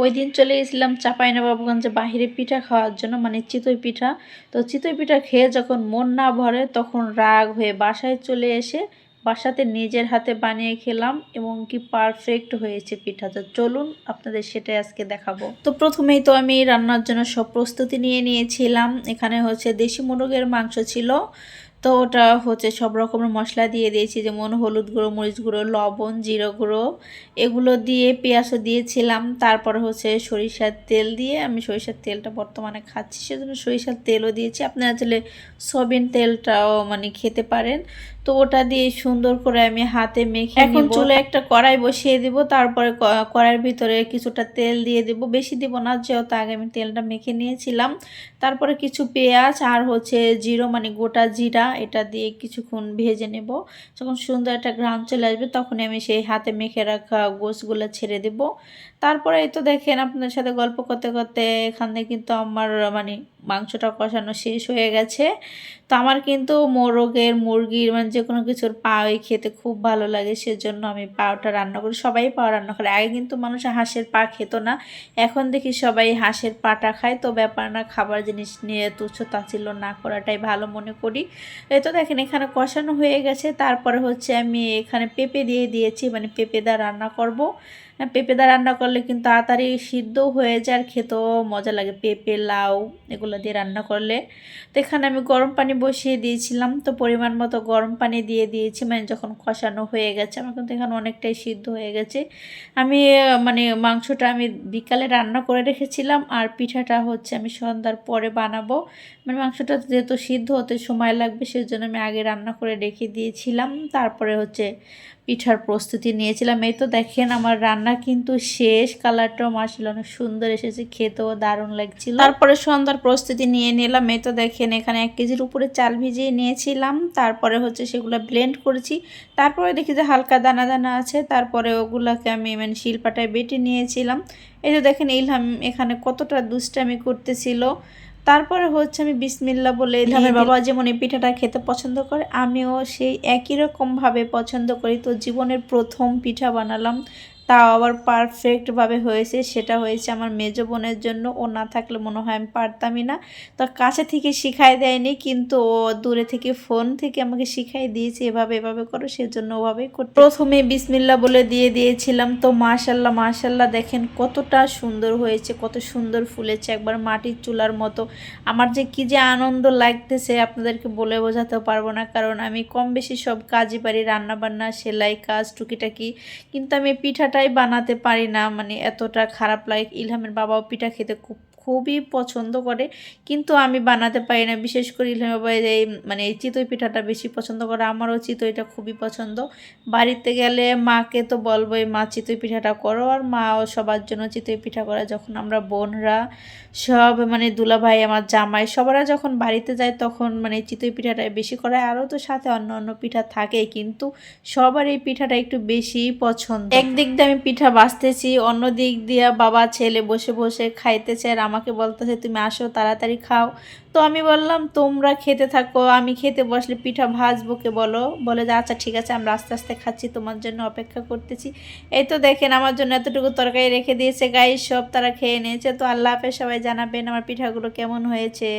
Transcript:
ওই দিন চলে গেছিলাম চাঁপাইনবাবগঞ্জে বাহিরে পিঠা খাওয়ার জন্য মানে চিতই পিঠা। তো চিতই পিঠা খেয়ে যখন মন না ভরে তখন রাগ হয়ে বাসায় চলে এসে বাসাতে নিজের হাতে বানিয়ে খেলাম এবং কি পারফেক্ট হয়েছে পিঠা। তো চলুন আপনাদের সেটাই আজকে দেখাবো। তো প্রথমেই তো আমি রান্নার জন্য সব প্রস্তুতি নিয়ে নিয়েছিলাম। এখানে হচ্ছে দেশি মুরগের মাংস ছিল। তো ওটা হচ্ছে সব রকমের মশলা দিয়ে দিয়েছি যেমন হলুদ গুঁড়ো মরিচ গুঁড়ো লবণ জিরো গুঁড়ো। এগুলো দিয়ে পেঁয়াজও দিয়েছিলাম তারপরে হচ্ছে সরিষার তেল দিয়ে আমি সরিষার তেলটা বর্তমানে খাচ্ছি সেজন্য সরিষার তেলও দিয়েছি। আপনারা চাইলে সয়াবিন তেলটাও মানে খেতে পারেন। তো ওটা দিয়ে সুন্দর করে আমি হাতে মেখে এখন চুলে একটা কড়াই বসিয়ে দিব তারপরে কড়াইয়ের ভিতরে কিছুটা তেল দিয়ে দিব। বেশি দিব না যেহেতু আগে আমি তেলটা মেখে নিয়েছিলাম। তারপরে কিছু পেঁয়াজ আর হচ্ছে জিরো মানে গোটা জিরা এটা দিয়ে কিছুক্ষণ ভেজে নেব। যখন সুন্দর একটা গ্রাম চলে আসবে, তখনই আমি সেই হাতে মেখে রাখা গোসগুলো ছেড়ে দেব। তারপরে এই তো দেখেন আপনার সাথে গল্প করতে করতে এখানে কিন্তু আমার মানে মাংসটা কষানো শেষ হয়ে গেছে। তো আমার কিন্তু মোরগের মুরগির মানে যে কোনো কিছুর পাওই খেতে খুব ভালো লাগে, সেজন্য আমি পাওটা রান্না করি। সবাই পাও রান্না করে। আগে কিন্তু মানুষ হাঁসের পা খেত না, এখন দেখি সবাই হাঁসের পাটা খায়। তো ব্যাপার না, খাবার জিনিস নিয়ে তুচ্ছ তাচ্ছিল্য না করাটাই ভালো মনে করি। তো দেখেন, এখানে কষানো হয়ে গেছে। তারপরে হচ্ছে আমি এখানে পেঁপে দিয়ে দিয়েছি মানে পেঁপে দা রান্না করব। পেঁপে দা রান্না করলে কিন্তু তাড়াতাড়ি সিদ্ধ হয়ে যায় আর খেতেও মজা লাগে। পেঁপে, লাউ এগুলো দিয়ে রান্না করলে। তো এখানে আমি গরম পানি বসিয়ে দিয়েছিলাম। তো পরিমাণ মতো গরম পানি দিয়ে দিয়েছি। মানে যখন কষানো হয়ে গেছে, আমার কিন্তু এখানে অনেকটাই সিদ্ধ হয়ে গেছে। আমি মানে মাংসটা আমি বিকালে রান্না করে রেখেছিলাম আর পিঠাটা হচ্ছে আমি সন্ধ্যার পরে বানাবো। মানে মাংসটা যেহেতু সিদ্ধ হতে সময় লাগবে, সেজন্য আমি আগে রান্না করে রেখে দিয়েছিলাম। তারপরে হচ্ছে পিঠার প্রস্তুতি নিয়েছিলাম। এই তো দেখেন আমার রান্না কিন্তু শেষ কালারটাও মাসাল অনেক সুন্দর এসেছে খেতেও দারুণ লাগছিল। তারপরে সন্ধ্যার প্রস্তুতি নিয়ে নিলাম এই তো দেখেন এখানে এক কেজির উপরে চাল ভিজিয়ে নিয়েছিলাম তারপরে হচ্ছে সেগুলো ব্লেন্ড করেছি তারপরে দেখি যে হালকা দানা দানা আছে তারপরে ওগুলাকে আমি মানে শিলপাটায় বেটে নিয়েছিলাম। এই তো দেখেন ইলহাম এখানে কতটা দুষ্টামি করতেছিল। তারপরে হচ্ছে আমি বিসমিল্লা বলে ইলহামের বাবা যেমন এই পিঠাটা খেতে পছন্দ করে আমিও সেই একই রকমভাবে পছন্দ করি। তো জীবনের প্রথম পিঠা বানালাম। তাও আবার পারফেক্টভাবে হয়েছে, সেটা হয়েছে আমার মেজো বোনের জন্য। ও না থাকলে মনে হয় আমি পারতামই না। তো কাছে থেকে শিখাই দেয়নি, কিন্তু ও দূরে থেকে ফোন থেকে আমাকে শিখাই দিয়েছে, এভাবে এভাবে করো, সেজন্য ওভাবেই করতে প্রথমে বিসমিল্লা বলে দিয়ে দিয়েছিলাম। তো মাশাল্লাহ মাশাল্লাহ, দেখেন কতটা সুন্দর হয়েছে, কত সুন্দর ফুলেছে একবার মাটির চুলার মতো। আমার যে কি যে আনন্দ লাগতেছে, আপনাদেরকে বলে বোঝাতে পারব না, কারণ আমি কম বেশি সব কাজই পারি, রান্নাবান্না, সেলাই কাজ, টুকিটাকি। কিন্তু আমি পিঠাটাই বানাতে পারি না মানে এতটা খারাপ লাগে ইলহামের বাবাও পিঠা খেতে খুব খুবই পছন্দ করে। কিন্তু আমি বানাতে পারি না। বিশেষ করে ইলহামের এই মানে এই চিতই পিঠাটা বেশি পছন্দ করে। আমারও চিতইটা খুবই পছন্দ। বাড়িতে গেলে মাকে তো বলবোই, মা, চিতই পিঠাটা করো। আর মাও সবার জন্য চিতই পিঠা করে। যখন আমরা বোনরা সব মানে দুলাভাই, আমার জামাই সবারা যখন বাড়িতে যায়, তখন মানে চিতই পিঠাটাই বেশি করে। আরও তো সাথে অন্য অন্য পিঠা থাকে, কিন্তু সবার এই পিঠাটা একটু বেশি পছন্দ। একদিক দিয়ে আমি পিঠা বাঁচতেছি অন্য দিক দিয়ে বাবা ছেলে বসে বসে খাইতেছে, আর আমাকে বলতেছে, তুমি আসো, তাড়াতাড়ি খাও। তো আমি বললাম, তোমরা খেতে থাকো, আমি খেতে বসলে পিঠা ভাজবো কে বলো? বলে, যে আচ্ছা ঠিক আছে, আমরা আস্তে আস্তে খাচ্ছি, তোমার জন্য অপেক্ষা করতেছি। এই তো দেখেন, আমার জন্য এতটুকু তরকারি রেখে দিয়েছে। গাই সব তারা খেয়ে নিয়েছে। তো আল্লাহ হাফেজ, সবাই জানাবেন আমার পিঠাগুলো কেমন হয়েছে।